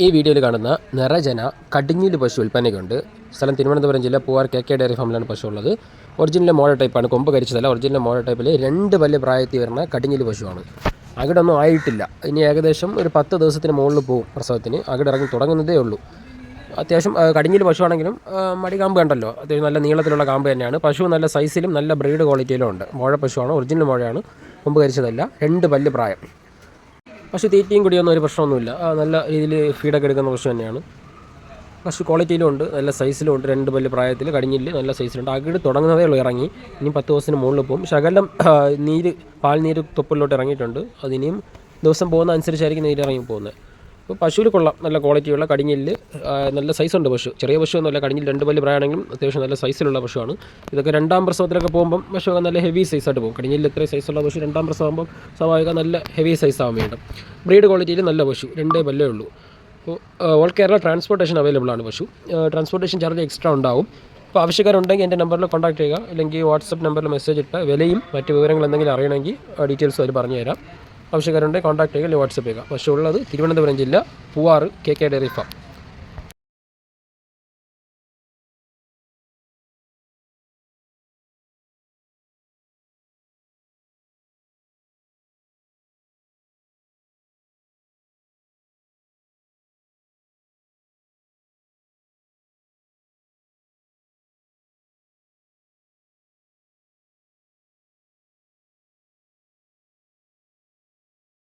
ഈ വീഡിയോയിൽ കാണുന്ന നിറജന കടിഞ്ഞിൽ പശു വിൽപ്പനയ്ക്കുണ്ട്. സ്ഥലം തിരുവനന്തപുരം ജില്ല പൂവാർ കെ കെ ഡയറി ഫാമിലാണ് പശു ഉള്ളത്. ഒറിജിനൽ മോഡൽ ടൈപ്പാണ് കൊമ്പ് കരിച്ചതല്ല. ഒറിജിനൽ മോഡൽ ടൈപ്പിൽ രണ്ട് വലിയ പ്രായത്തിൽ വരുന്ന കടിഞ്ഞിൽ പശുവാണ്. അകിടൊന്നും ആയിട്ടില്ല. ഇനി ഏകദേശം ഒരു പത്ത് ദിവസത്തിന് മുകളിൽ പോകും പ്രസവത്തിന്. അകിട് ഇറങ്ങി തുടങ്ങുന്നതേ ഉള്ളൂ. അത്യാവശ്യം കടിഞ്ഞിൽ പശുവാണെങ്കിലും മടി കാമ്പ് കണ്ടല്ലോ. അത്യാവശ്യം നല്ല നീളത്തിലുള്ള കാമ്പ് തന്നെയാണ്. പശു നല്ല സൈസിലും നല്ല ബ്രീഡ് ക്വാളിറ്റിയിലും ഉണ്ട്. മോഴ പശുവാണ് ഒറിജിനൽ മോഴയാണ്. കൊമ്പ് കരിച്ചതല്ല. രണ്ട് വലിയ പ്രായം. പശു തീറ്റയും കുടിയൊന്നും ഒരു പ്രശ്നമൊന്നുമില്ല. നല്ല രീതിയിൽ ഫീഡൊക്കെ എടുക്കുന്ന പശു തന്നെയാണ്. പശു ക്വാളിറ്റിയിലും ഉണ്ട് നല്ല സൈസിലും ഉണ്ട്. രണ്ട് പല്ല് പ്രായത്തിൽ കടിഞ്ഞില്ല നല്ല സൈസിലുണ്ട് അകിട് തുടങ്ങുന്നതേ ഉള്ളൂ ഇറങ്ങി. ഇനി പത്ത് ദിവസത്തിന് മുകളിൽ പോകും. ശകലം നീര് പാൽ നീര് തൊപ്പിലോട്ട് ഇറങ്ങിയിട്ടുണ്ട്. അതിനിയും ദിവസം പോകുന്ന അനുസരിച്ചായിരിക്കും നീര് ഇറങ്ങി പോകുന്നത്. അപ്പോൾ പശുവിൽ കൊള്ളാം. നല്ല ക്വാളിറ്റിയുള്ള കടിഞ്ഞിൽ നല്ല സൈസുണ്ട് പശു. ചെറിയ പശു ഒന്നുമല്ല കടിഞ്ഞിൽ രണ്ട് പല്ല് പ്രായമാണെങ്കിലും അത്യാവശ്യം നല്ല സൈസിലുള്ള പശുവാണ്. ഇതൊക്കെ രണ്ടാം പ്രസവത്തിലൊക്കെ പോകുമ്പം പശു നല്ല ഹെവി സൈസായിട്ട് പോകും. കടിഞ്ഞിൽ ഇത്രയും സൈസുള്ള പശു രണ്ടാം പ്രസവമാകുമ്പോൾ സ്വാഭാവിക നല്ല ഹെവി സൈസ് ആവാൻ വേണ്ട. ബ്രീഡ് ക്വാളിറ്റിയിൽ നല്ല പശു രണ്ടേ പല്ലേ ഉള്ളൂ. അപ്പോൾ ഓൾ കേരള ട്രാൻസ്പോർട്ടേഷൻ അവൈലബിൾ ആണ് പശു. ട്രാൻസ്പോർട്ടേഷൻ ചാർജ് എക്സ്ട്രാ ഉണ്ടാവും. അപ്പോൾ ആവശ്യക്കാരുണ്ടെങ്കിൽ എന്റെ നമ്പറിൽ കോൺടാക്ട് ചെയ്യുക. അല്ലെങ്കിൽ വാട്സപ്പ് നമ്പറിൽ മെസ്സേജ് ഇട്ട് വിലയും മറ്റ് വിവരങ്ങൾ എന്തെങ്കിലും അറിയണമെങ്കിൽ ഡീറ്റെയിൽസ് അവർ പറഞ്ഞു തരാം ആവശ്യക്കാരുണ്ടെങ്കിൽ കോൺടാക്ട് ചെയ്യുക അല്ലെങ്കിൽ വാട്സപ്പ് ചെയ്യുക. പശു ഉള്ളത് തിരുവനന്തപുരം ജില്ല Poovar K K dairy farm